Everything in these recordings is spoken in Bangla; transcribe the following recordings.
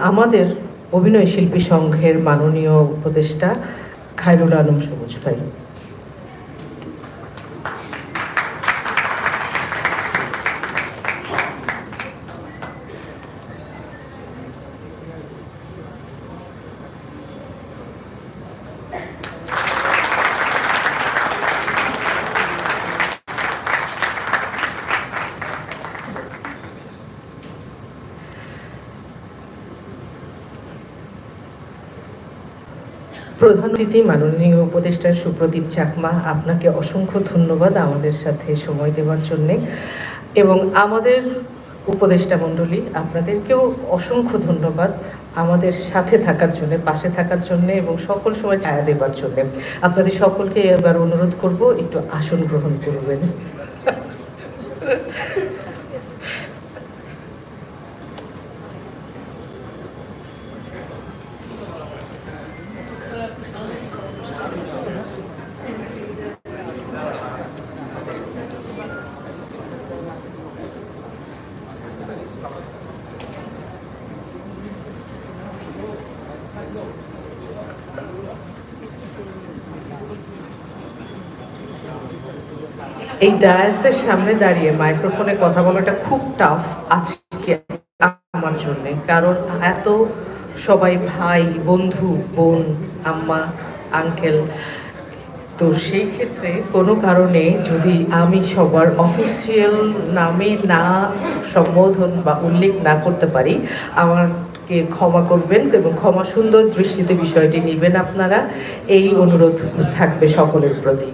আমাদের অভিনয় শিল্পী সংঘের মাননীয় উপদেষ্টা খায়রুল আলম সবুজ ভাই। অতিথি মাননীয় উপদেষ্টা সুপ্রদীপ চাকমা, আপনাকে অসংখ্য ধন্যবাদ আমাদের সাথে সময় দেওয়ার জন্যে। এবং আমাদের উপদেষ্টা মণ্ডলী, আপনাদেরকেও অসংখ্য ধন্যবাদ আমাদের সাথে থাকার জন্য, পাশে থাকার জন্য এবং সকল সময় ছায়া দেবার জন্য। আপনাদের সকলকে এবার অনুরোধ করব, একটু আসন গ্রহণ করবেন। এই ডায়াসের সামনে দাঁড়িয়ে মাইক্রোফোনে কথা বলাটা খুব টাফ আজকে আমার জন্য। কারণ এত সবাই ভাই, বন্ধু, বোন, আম্মা আঙ্কেল তো সেই ক্ষেত্রে কোনো কারণে যদি আমি সবার অফিসিয়াল নামে না সম্বোধন বা উল্লেখ না করতে পারি, আমাকে ক্ষমা করবেন এবং ক্ষমা সুন্দর দৃষ্টিতে বিষয়টি নেবেন আপনারা। এই অনুরোধ থাকবে সকলের প্রতি।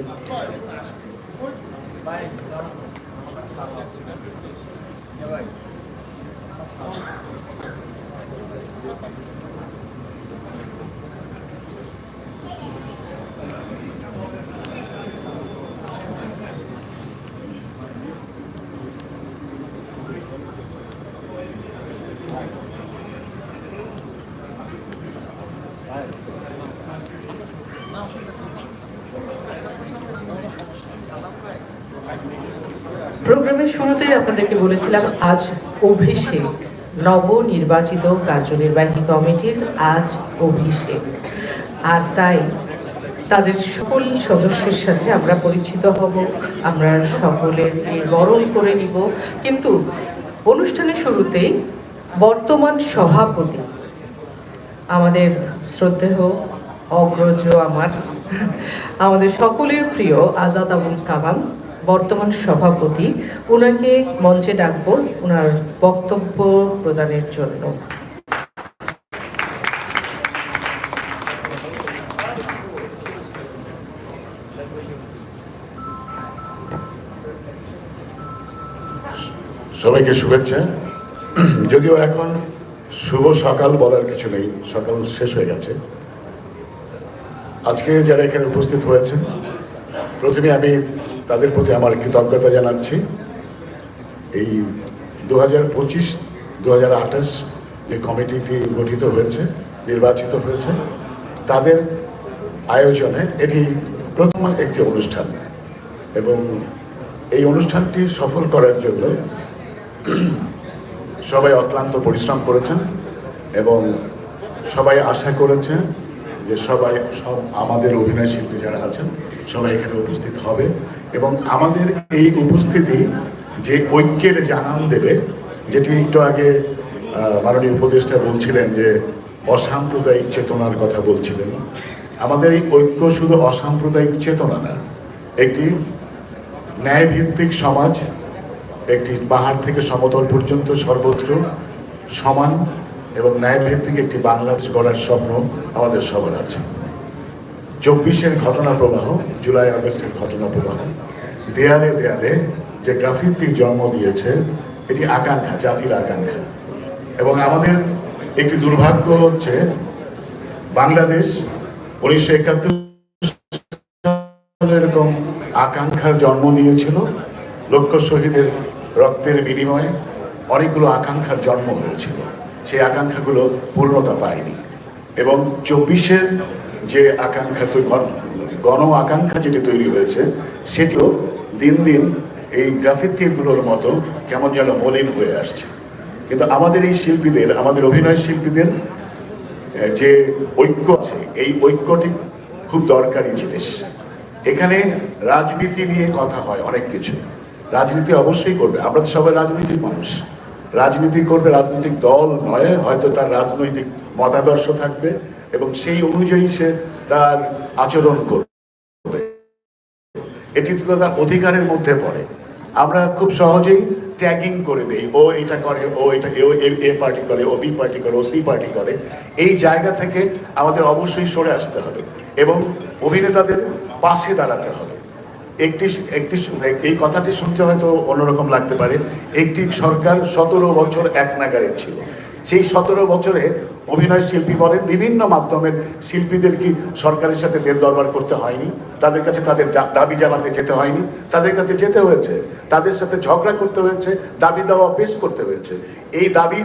やばい。প্রোগ্রামের শুরুতেই আপনাদেরকে বলেছিলাম, আজ অভিষেক, নবনির্বাচিত কার্যনির্বাহী কমিটির আজ অভিষেক। আর তাই তাদের সকল সদস্যের সাথে আমরা পরিচিত হব, আমরা সকলের বরণ করে নিব। কিন্তু অনুষ্ঠানের শুরুতেই বর্তমান সভাপতি, আমাদের শ্রদ্ধেয়, অগ্রজ আমার, আমাদের সকলের প্রিয় আজাদ আবুল কামাল বর্তমান সভাপতি ওনাকে মঞ্চে ডাকবো ওনার বক্তব্য প্রদানের জন্য। সবাইকে শুভেচ্ছা। যদিও এখন শুভ সকাল বলার কিছু নেই, সকাল শেষ হয়ে গেছে। আজকে যারা এখানে উপস্থিত হয়েছেন, প্রথমে আমি তাদের প্রতি আমার কৃতজ্ঞতা জানাচ্ছি। এই দু হাজার পঁচিশ, দু হাজার আঠাশ যে কমিটিটি গঠিত হয়েছে, নির্বাচিত হয়েছে, তাদের আয়োজনে এটি প্রথম একটি অনুষ্ঠান এবং এই অনুষ্ঠানটি সফল করার জন্য সবাই অক্লান্ত পরিশ্রম করেছেন এবং সবাই আশা করেছেন যে সবাই, সব আমাদের অভিনয় শিল্পী যারা আছেন, সবাই এখানে উপস্থিত হবে। এবং আমাদের এই উপস্থিতি যে ঐক্যের জানান দেবে, যেটি একটু আগে মাননীয় উপদেষ্টা বলছিলেন যে অসাম্প্রদায়িক চেতনার কথা বলছিলেন। আমাদের এই ঐক্য শুধু অসাম্প্রদায়িক চেতনা না, একটি ন্যায়ভিত্তিক সমাজ, একটি পাহাড় থেকে সমতল পর্যন্ত সর্বত্র সমান এবং ন্যায়ভিত্তিক একটি বাংলাদেশ গড়ার স্বপ্ন আমাদের সবার আছে। চব্বিশের ঘটনা প্রবাহ, জুলাই, আগস্টের ঘটনা প্রবাহ। দেয়ালে দেয়ালে যে গ্রাফিতির জন্ম দিয়েছে, এটি আকাঙ্ক্ষা, জাতির আকাঙ্ক্ষা। এবং আমাদের একটি দুর্ভাগ্য হচ্ছে, বাংলাদেশ উনিশশো একাত্তর এরকম আকাঙ্ক্ষার জন্ম নিয়েছিল লক্ষ শহীদের রক্তের বিনিময়ে অনেকগুলো আকাঙ্ক্ষার জন্ম হয়েছিল। সেই আকাঙ্ক্ষাগুলো পূর্ণতা পায়নি। এবং চব্বিশের যে আকাঙ্ক্ষা তো গণ- আকাঙ্ক্ষা যেটি তৈরি হয়েছে, সেটিও দিন দিন এই গ্রাফিতিগুলোর মতো কেমন যেন মলিন হয়ে আসছে। কিন্তু আমাদের এই শিল্পীদের, আমাদের অভিনয় শিল্পীদের যে ঐক্য আছে, এই ঐক্যটি খুব দরকারি জিনিস। এখানে রাজনীতি নিয়ে কথা হয় অনেক কিছু। রাজনীতি অবশ্যই করবে, আমরা তো সবাই রাজনৈতিক মানুষ। রাজনীতি করবে রাজনৈতিক দল নয়, হয়তো তার রাজনৈতিক মতাদর্শ থাকবে। এবং সেই অনুযায়ী সে তার আচরণ করবে। এটি তো তার অধিকারের মধ্যে পড়ে। আমরা খুব সহজেই ট্যাগিং করে দেই, ও এটা করে, ও এটা ও, এ- পার্টি করে, ও বি পার্টি করে, ও সি পার্টি করে। এই জায়গা থেকে আমাদের অবশ্যই সরে আসতে হবে এবং অভিনেতাদের পাশে দাঁড়াতে হবে। একটি একটি, এই কথাটি শুনতে হয়তো অন্যরকম লাগতে পারে। একটি সরকার সতেরো বছর এক নাগারে ছিল। সেই সতেরো বছরে অভিনয় শিল্পী বলেন, বিভিন্ন মাধ্যমের শিল্পীদের কি সরকারের সাথে দেড় দরবার করতে হয়নি? তাদের কাছে তাদের দাবি জানাতে যেতে হয়নি? তাদের কাছে যেতে হয়েছে। তাদের সাথে ঝগড়া করতে হয়েছে, দাবি দেওয়া পেশ করতে হয়েছে। এই দাবি,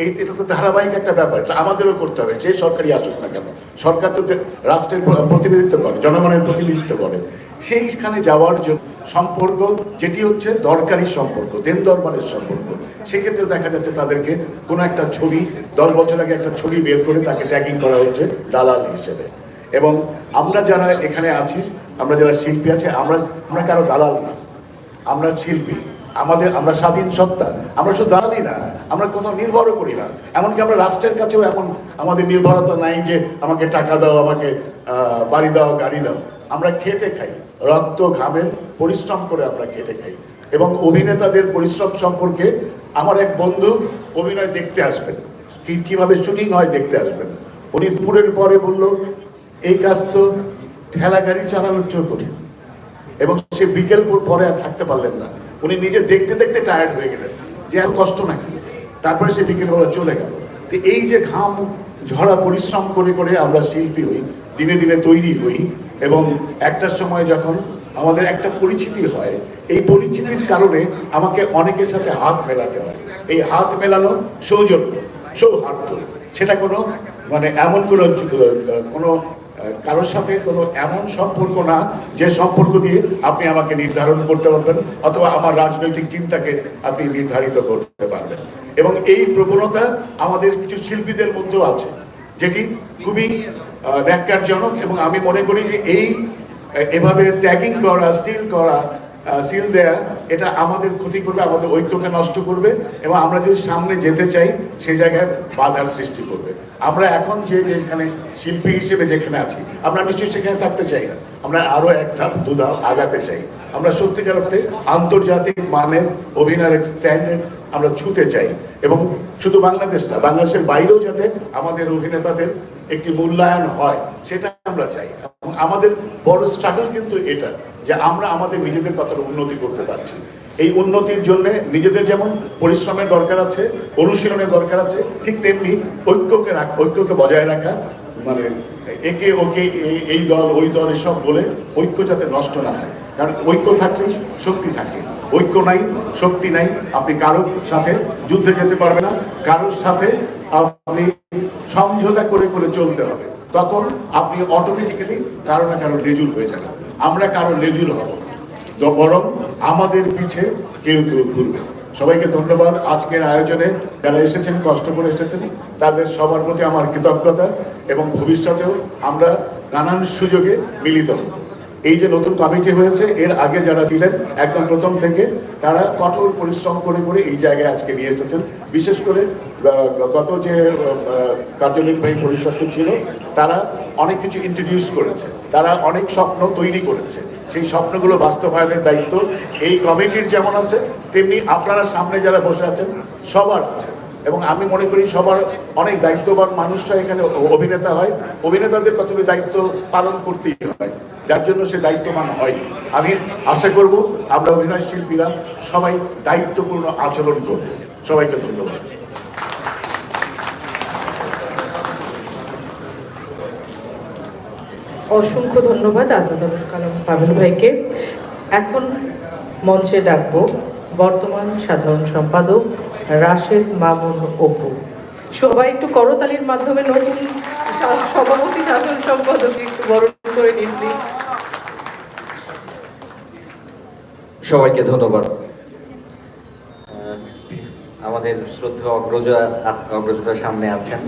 এই, এটা তো ধারাবাহিক একটা ব্যাপার, এটা আমাদেরও করতে হবে, যে সরকারি আসুক না কেন। সরকার তো রাষ্ট্রের প্রতিনিধিত্ব করে, জনগণের প্রতিনিধিত্ব করে। সেইখানে যাওয়ার জন্য সম্পর্ক, যেটি হচ্ছে দরকারি সম্পর্ক, দেন দরবারের সম্পর্ক। সেক্ষেত্রে দেখা যাচ্ছে তাদেরকে কোনো একটা ছবি, দশ বছর আগে একটা ছবি বের করে তাকে ট্যাগিং করা হচ্ছে দালাল হিসেবে। এবং আমরা যারা এখানে আছি, আমরা যারা শিল্পী আছে, আমরা আমরা কারও দালাল না। আমরা শিল্পী। আমাদের, আমরা স্বাধীন সত্তা। আমরা শুধু দাঁড়ালি না, আমরা কোথাও নির্ভরও করি না। এমনকি আমরা রাষ্ট্রের কাছেও এমন আমাদের নির্ভরতা নাই যে আমাকে টাকা দাও, আমাকে বাড়ি দাও, গাড়ি দাও। আমরা খেটে খাই। রক্ত ঘামে পরিশ্রম করে আমরা খেটে খাই। এবং অভিনেতাদের পরিশ্রম সম্পর্কে আমার এক বন্ধু অভিনয় দেখতে আসবেন। কি, কীভাবে শুটিং হয় দেখতে আসবেন। উনি পুরের পরে বলল, এই কাজ তো ঠেলা গাড়ি চালানোর চেয়েও কঠিন। এবং সে বিকেল পর- আর থাকতে পারলেন না। উনি নিজে দেখতে দেখতে টায়ার্ড হয়ে গেলেন যে আর কষ্ট নাকি। তারপরে সে বিকেল বেলা চলে গেল। তো এই যে ঘাম, ঝরা পরিশ্রম করে করে আমরা শিল্পী হই, দিনে দিনে তৈরি হই এবং একটা সময় যখন আমাদের একটা পরিচিতি হয়, এই পরিচিতির কারণে আমাকে অনেকের সাথে হাত মেলাতে হয়। এই হাত মেলানো সৌজন্য, সৌহার্দ্য। সেটা কোনো মানে এমন কোনো কোনো কারোর সাথে কোনো এমন সম্পর্ক না, যে সম্পর্ক দিয়ে আপনি আমাকে নির্ধারণ করতে পারবেন, অথবা আমার রাজনৈতিক চিন্তাকে আপনি নির্ধারিত করতে পারবেন। এবং এই প্রবণতা আমাদের কিছু শিল্পীদের মধ্যেও আছে। যেটি খুবই ন্যাক্কারজনক এবং আমি মনে করি যে এই এভাবে ট্যাগিং করা, সিল করা সিল দেয়া, এটা আমাদের ক্ষতি করবে, আমাদের ঐক্যকে নষ্ট করবে এবং আমরা যদি সামনে যেতে চাই সেই জায়গায় বাধার সৃষ্টি করবে। আমরা এখন যে যেখানে শিল্পী হিসেবে যেখানে আছি, আমরা নিশ্চয়ই সেখানে থাকতে চাই না। আমরা আরও এক ধাপ দু ধাপ আগাতে চাই। আমরা সত্যিকার অর্থে আন্তর্জাতিক মানের অভিনয়ের স্ট্যান্ডার্ড আমরা ছুতে চাই এবং শুধু বাংলাদেশ না, বাংলাদেশের বাইরেও যাতে আমাদের অভিনেতাদের একটি মূল্যায়ন হয়, সেটা আমরা চাই। আমাদের বড় স্ট্রাগল কিন্তু এটা, যে আমরা আমাদের নিজেদের কতটা উন্নতি করতে পারছি। এই উন্নতির জন্য নিজেদের যেমন পরিশ্রমের দরকার আছে, অনুশীলনের দরকার আছে, ঠিক তেমনি ঐক্যকে রাখ, ঐক্যকে বজায় রাখা মানে একে ওকে এই দল, ওই দল, এসব বলে ঐক্য যাতে নষ্ট না হয়। কারণ ঐক্য থাকলে শক্তি থাকে। ঐক্য নাই, শক্তি নাই, আপনি কারোর সাথে যুদ্ধে যেতে পারবেন না। কারোর সাথে আপনি সমঝোতা করে করে চলতে হবে। তখন আপনি অটোমেটিক্যালি কারও না কারও লেজুর হয়ে যাবেন। আমরা কারও লেজুর হব বরং আমাদের পিছে কেউ কেউ ঘুরবে। সবাইকে ধন্যবাদ। আজকের আয়োজনে যারা এসেছেন, কষ্ট করে এসেছেন, তাদের সবার প্রতি আমার কৃতজ্ঞতা এবং ভবিষ্যতেও আমরা নানান সুযোগে মিলিত হব। এই যে নতুন কমিটি হয়েছে, এর আগে যারা দিলেন একদম প্রথম থেকে, তারা কঠোর পরিশ্রম করে করে এই জায়গায় আজকে নিয়ে এসেছেন। বিশেষ করে গত যে কার্যনির্বাহী পরিষদটি ছিল, তারা অনেক কিছু ইন্ট্রোডিউস করেছে। তারা অনেক স্বপ্ন তৈরি করেছে। সেই স্বপ্নগুলো বাস্তবায়নের দায়িত্ব এই কমিটির যেমন আছে, তেমনি আপনারা সামনে যারা বসে আছেন, সবার আছে। এবং আমি মনে করি সবার অনেক দায়িত্ববান মানুষরা এখানে অভিনেতা হয়। অভিনেতাদের কতগুলি দায়িত্ব পালন করতেই হয়, যার জন্য সে দায়িত্বমান হয়। আমি আশা করব আমরা অভিনয় শিল্পীরা সবাই দায়িত্বপূর্ণ আচরণ করব। সবাইকে ধন্যবাদ। অসংখ্য ধন্যবাদ আজাদুল কালাম পাবেল ভাইকে। এখন মঞ্চে ডাকবো বর্তমান সাধারণ সম্পাদক রাশেদ মামুন অপু। সবাই একটু করতালির মাধ্যমে নতুন সভাপতি, শাসন সম্পাদক একটু বরণ করে নিন প্লিজ সবাইকে ধন্যবাদ। আমাদের শ্রদ্ধা অগ্রজা অগ্রজরা সামনে আছেন।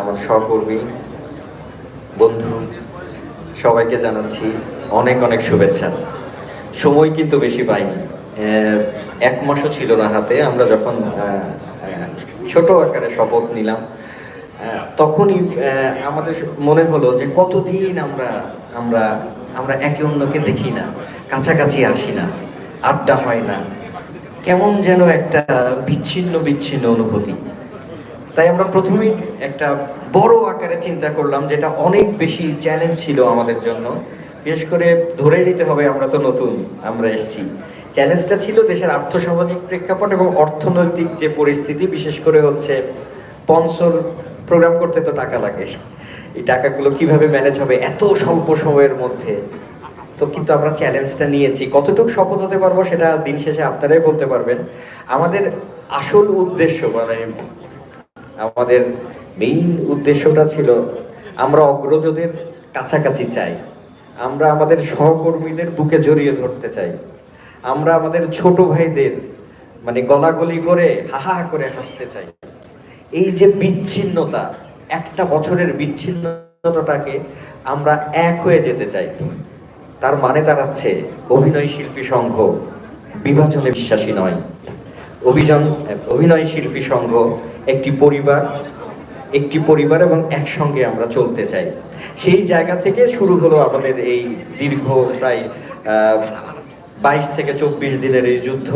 আমার সহকর্মী, বন্ধু, সবাইকে জানাচ্ছি অনেক অনেক শুভেচ্ছা। সময় কিন্তু বেশি পাইনি। এক মাসও ছিল না হাতে। আমরা যখন ছোট আকারে শপথ নিলাম তখনই আমাদের মনে হলো যে কতদিন আমরা আমরা আমরা একে অন্যকে দেখি না, কাছাকাছি আসি না, আড্ডা হয় না। কেমন যেন একটা বিচ্ছিন্ন বিচ্ছিন্ন অনুভূতি। তাই আমরা প্রথমেই একটা বড় আকারে চিন্তা করলাম যেটা অনেক বেশি চ্যালেঞ্জ ছিল আমাদের জন্য। বিশেষ করে ধরে নিতে হবে আমরা তো নতুন, আমরা এসেছি। চ্যালেঞ্জটা ছিল দেশের আর্থসামাজিক প্রেক্ষাপট এবং অর্থনৈতিক যে পরিস্থিতি, বিশেষ করে হচ্ছে স্পন্সর প্রোগ্রাম করতে তো টাকা লাগে। এই টাকাগুলো কীভাবে ম্যানেজ হবে এত স্বল্প সময়ের মধ্যে? তো কিন্তু আমরা চ্যালেঞ্জটা নিয়েছি। কতটুকু শপথ হতে পারব সেটা দিন শেষে আপনারাই বলতে পারবেন। আমাদের আসল উদ্দেশ্য মানে আমাদের মেইন উদ্দেশ্যটা ছিল, আমরা অগ্রজদের কাছাকাছি চাই। আমরা আমাদের সহকর্মীদের বুকে জড়িয়ে ধরতে চাই। আমরা আমাদের ছোট ভাইদের মানে গলাগলি করে হাহা করে হাসতে চাই। এই যে বিচ্ছিন্নতা, একটা বছরের বিচ্ছিন্নতাটাকে আমরা এক হয়ে যেতে চাই। তার মানে দাঁড়াচ্ছে অভিনয় শিল্পী সংঘ, বিভাজনে বিশ্বাসী নয়। অভিযান অভিনয় শিল্পী সংঘ একটি পরিবার একটি পরিবার এবং একসঙ্গে আমরা চলতে চাই। সেই জায়গা থেকে শুরু হলো আমাদের এই দীর্ঘ প্রায় বাইশ থেকে চব্বিশ দিনের এই যুদ্ধ।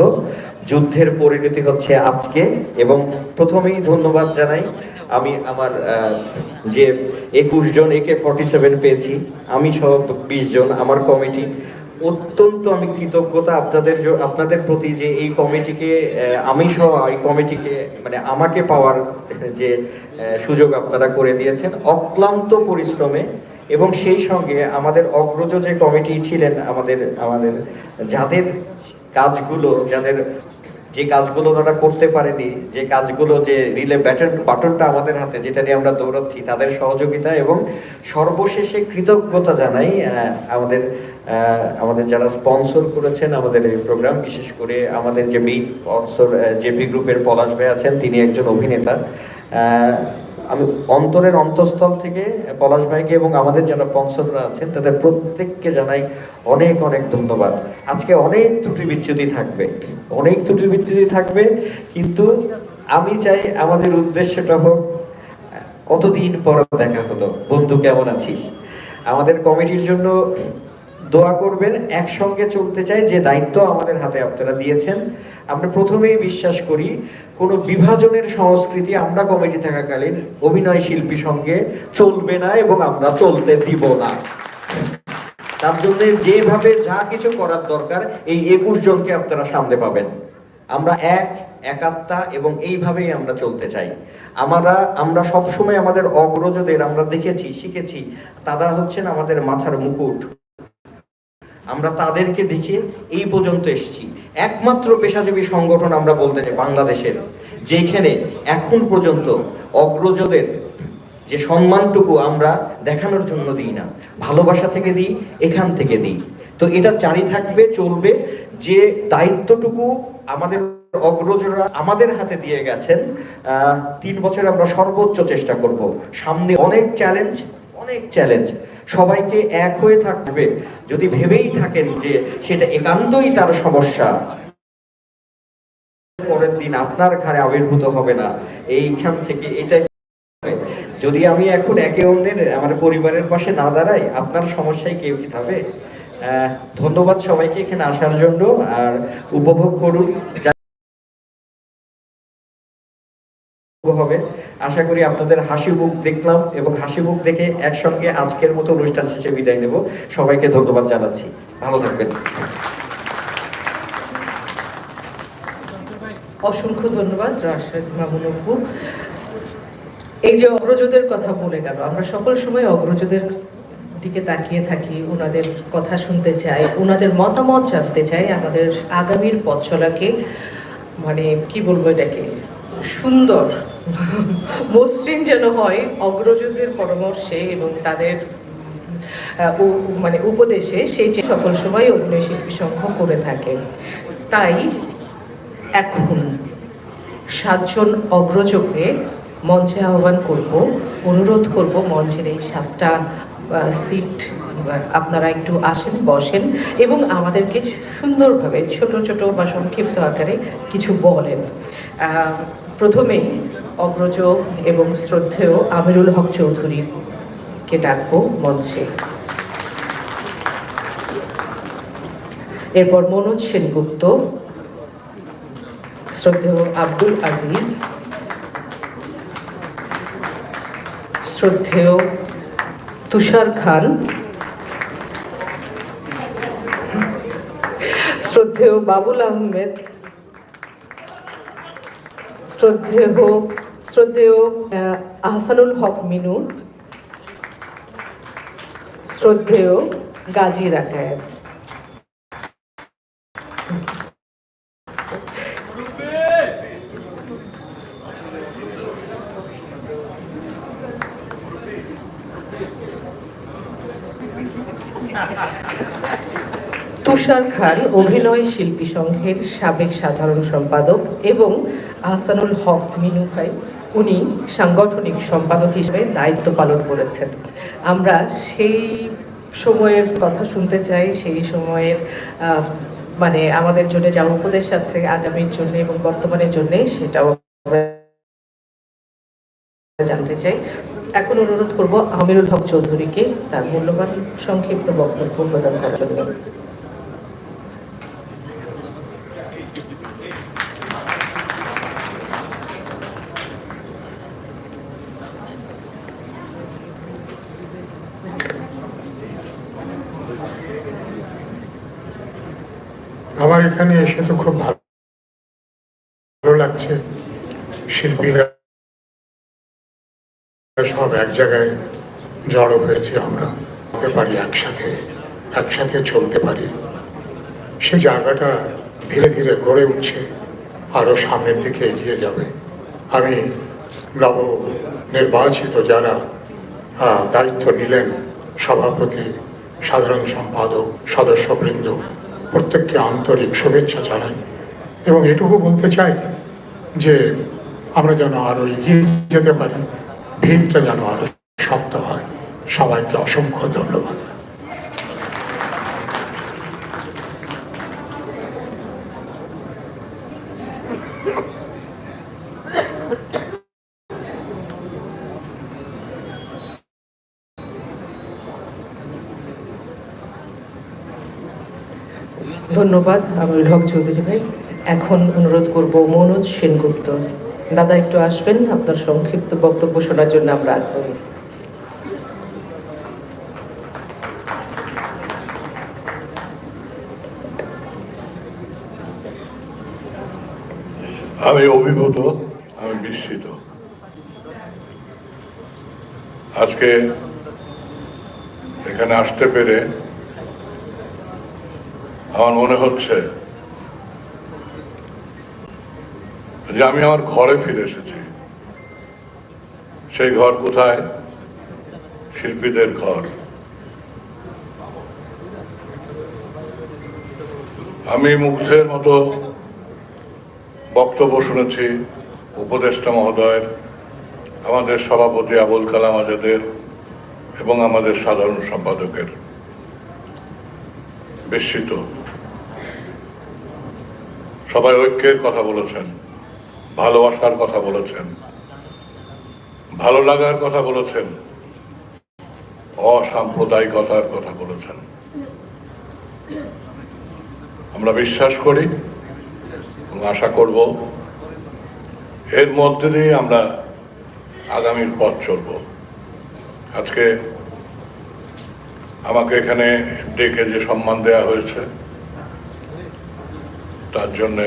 যুদ্ধের পরিণতি হচ্ছে আজকে এবং প্রথমেই ধন্যবাদ জানাই আমি আমার যে একুশ জন একে ফর্টি সেভেন পেয়েছি, আমি সহ বিশ জন, আমার কমিটি। অত্যন্ত আমি কৃতজ্ঞতা আপনাদের আপনাদের প্রতি যে এই কমিটিকে আমি সহ এই কমিটিকে মানে আমাকে পাওয়ার যে সুযোগ আপনারা করে দিয়েছেন। অক্লান্ত পরিশ্রমে এবং সেই সঙ্গে আমাদের অগ্রজ যে কমিটি ছিলেন আমাদের আমাদের যাদের কাজগুলো, যাদের যে কাজগুলো ওনারা করতে পারেনি, যে কাজগুলো যে রিলে ব্যাটন বাটনটা আমাদের হাতে যেটা নিয়ে আমরা দৌড়াচ্ছি, তাদের সহযোগিতা এবং সর্বশেষে কৃতজ্ঞতা জানাই আমাদের আমাদের যারা স্পন্সর করেছেন আমাদের এই প্রোগ্রাম বিশেষ করে আমাদের যে মেইন স্পন্সর জেপি গ্রুপের পলাশ ভাই আছেন, তিনি একজন অভিনেতা। আমি অন্তরের অন্তঃস্থল থেকে পলাশ ভাইকে এবং আমাদের যারা স্পন্সররা আছেন, তাদের প্রত্যেককে জানাই অনেক অনেক ধন্যবাদ। আজকে অনেক ত্রুটি বিচ্যুতি থাকবে, অনেক ত্রুটি বিচ্যুতি থাকবে, কিন্তু আমি চাই আমাদের উদ্দেশ্যটা হোক, কতদিন পর দেখা হলো? বন্ধু, কেমন আছিস? আমাদের কমিটির জন্য দোয়া করবেন, একসঙ্গে চলতে চাই, যে দায়িত্ব আমাদের হাতে আপনারা দিয়েছেন। আমরা প্রথমেই বিশ্বাস করি, কোনো বিভাজনের সংস্কৃতি আমরা কমিটি থাকাকালীন অভিনয় শিল্পী সঙ্গে চলবে না এবং আমরা চলতে দিব না। তার জন্য যেভাবে যা কিছু করার দরকার, এই একুশ জনকে আপনারা সামনে পাবেন। আমরা এক একাত্মা এবং এইভাবেই আমরা চলতে চাই। আমরা আমরা সবসময় আমাদের অগ্রজদের আমরা দেখেছি, শিখেছি, তারা হচ্ছেন আমাদের মাথার মুকুট। আমরা তাদেরকে দেখে এই পর্যন্ত এসেছি। একমাত্র পেশাজীবী সংগঠন আমরা বলতে চাই বাংলাদেশের, যেখানে এখন পর্যন্ত অগ্রজদের যে সম্মানটুকু আমরা দেখানোর জন্য দিই না, ভালোবাসা থেকে দিই, এখান থেকে দিই। তো এটা জারি থাকবে, চলবে। যে দায়িত্বটুকু আমাদের অগ্রজরা আমাদের হাতে দিয়ে গেছেন তিন বছর আমরা সর্বোচ্চ চেষ্টা করব। সামনে অনেক চ্যালেঞ্জ অনেক চ্যালেঞ্জ সবাইকে এক হয়ে থাকবে। যদি ভেবেই থাকেন যে সেটা একান্তই তার সমস্যা, পরের দিন আপনার ঘরে আবির্ভূত হবে না। এইখান থেকে এটা যদি আমি এখন একে অন্যের, আমার পরিবারের পাশে না দাঁড়াই, আপনার সমস্যায় কেউ কি থাকবে? ধন্যবাদ সবাইকে এখানে আসার জন্য, আর উপভোগ করুন। হবে। আশা করি আপনাদের হাসি মুখ দেখলাম এবং হাসি মুখ দেখে একসঙ্গে আজকের মতো অনুষ্ঠান শেষে বিদায় নেব। সবাইকে ধন্যবাদ জানাচ্ছি। ভালো থাকবেন। অসংখ্য ধন্যবাদ, রাশেদ মামুন অপু। এই যে অগ্রজদের কথা বলে গেল, আমরা সকল সময় অগ্রজদের দিকে তাকিয়ে থাকি ওনাদের কথা শুনতে চাই ওনাদের মতামত জানতে চাই, আমাদের আগামীর পথ চলাকে মানে কি বলব এটাকে, সুন্দর মসৃণ যেন হয়, অগ্রজদের পরামর্শে এবং তাদের মানে উপদেশে সেই যে সকল সময় অভিনয় শিল্পী সংঘ করে থাকে। তাই এখন সাতজন অগ্রজকে মঞ্চে আহ্বান করব, অনুরোধ করব মঞ্চের এই সাতটা সিট আপনারা একটু আসেন, বসেন এবং আমাদেরকে সুন্দরভাবে ছোট ছোট বা সংক্ষিপ্ত আকারে কিছু বলেন। প্রথমেই অগ্রজ এবং শ্রদ্ধেয় আমিরুল হক চৌধুরীকে ডাকবো মঞ্চে। এরপর মনোজ সেনগুপ্ত, শ্রদ্ধেয় আব্দুল আজিজ, শ্রদ্ধেয় তুষার খান, শ্রদ্ধেয় বাবুল আহমেদ, শ্রদ্ধেয় শ্রদ্ধেয় আহসানুল হক মিনু, শ্রদ্ধেয় গাজী রাকায়েত। তুষার খান অভিনয় শিল্পী সংঘের সাবেক সাধারণ সম্পাদক এবং আহসানুল হক মিনু ভাই। উনি সাংগঠনিক সম্পাদক হিসেবে দায়িত্ব পালন করেছেন। আমরা সেই সময়ের কথা শুনতে চাই, সেই সময়ের মানে আমাদের জন্য যা উপদেশ আছে আগামীর জন্য এবং বর্তমানের জন্য সেটাও জানতে চাই। এখন অনুরোধ করব আমিরুল হক চৌধুরীকে তার মূল্যবান সংক্ষিপ্ত বক্তব্য প্রদান করার জন্য আমার এখানে এসে তো খুব ভালো ভালো লাগছে। শিল্পীরা সব এক জায়গায় জড়ো হয়েছে, আমরা হতে পারি একসাথে একসাথে চলতে পারি। সে জায়গাটা ধীরে ধীরে গড়ে উঠছে আরও সামনের দিকে এগিয়ে যাবে। আমি নব নির্বাচিত যারা দায়িত্ব নিলেন সভাপতি, সাধারণ সম্পাদক, সদস্যবৃন্দ প্রত্যেককে আন্তরিক শুভেচ্ছা জানাই। এবং এটুকু বলতে চাই যে, আমরা যেন আরও এগিয়ে যেতে পারি, ভিড়টা যেন আরও শক্ত হয়। সবাইকে অসংখ্য ধন্যবাদ। ধন্যবাদ আমিরুল হক চৌধুরী ভাই। এখন অনুরোধ করব মনোজ সেনগুপ্ত। দাদা, একটু আসবেন, আপনার সংক্ষিপ্ত বক্তব্য শোনার জন্য আমরা আগ্রহী। আমি অভিভূত, আমি বিস্মিত। আজকে এখানে আসতে পেরে আমার মনে হচ্ছে যে আমি আমার ঘরে ফিরে এসেছি। সেই ঘর কোথায়? শিল্পীদের ঘর। আমি মুগ্ধের মতো বক্তব্য শুনেছি উপদেষ্টা মহোদয়ের, আমাদের সভাপতি আবুল কালাম আজাদের এবং আমাদের সাধারণ সম্পাদকের। বিস্মিত। সবাই ঐক্যের কথা বলেছেন, ভালোবাসার কথা বলেছেন ভালো লাগার কথা বলেছেন, অসাম্প্রদায়িকতার কথা বলেছেন। আমরা বিশ্বাস করি আশা করব এর মধ্যে দিয়ে আমরা আগামীর পথ চলব। আজকে আমাকে এখানে ডেকে যে সম্মান দেওয়া হয়েছে তার জন্যে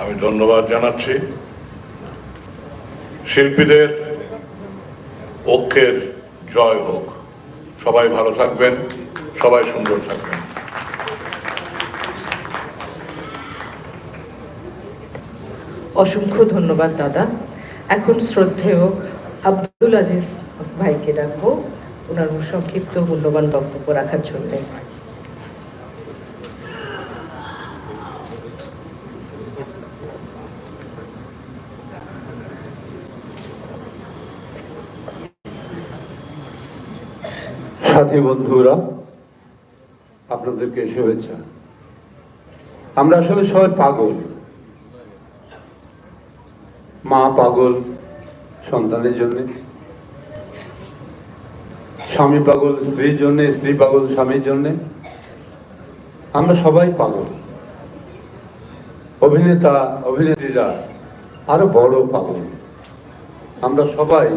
আমি ধন্যবাদ জানাচ্ছি। শিল্পীদের ঐক্যের জয় হোক। সবাই ভালো থাকবেন, সবাই সুন্দর থাকবেন। অসংখ্য ধন্যবাদ, দাদা। এখন শ্রদ্ধেয় আব্দুল আজিজ ভাইকে ডাকবো। ওনার সংক্ষিপ্ত মূল্যবান বক্তব্য রাখার জন্য। সাথী বন্ধুরা, আপনাদেরকে শুভেচ্ছা। আমরা আসলে সবাই পাগল। মা পাগল সন্তানের জন্যে, স্বামী পাগল স্ত্রীর জন্যে, স্ত্রী পাগল স্বামীর জন্যে। আমরা সবাই পাগল। অভিনেতা, অভিনেত্রীরা আরও বড় পাগল। আমরা সবাই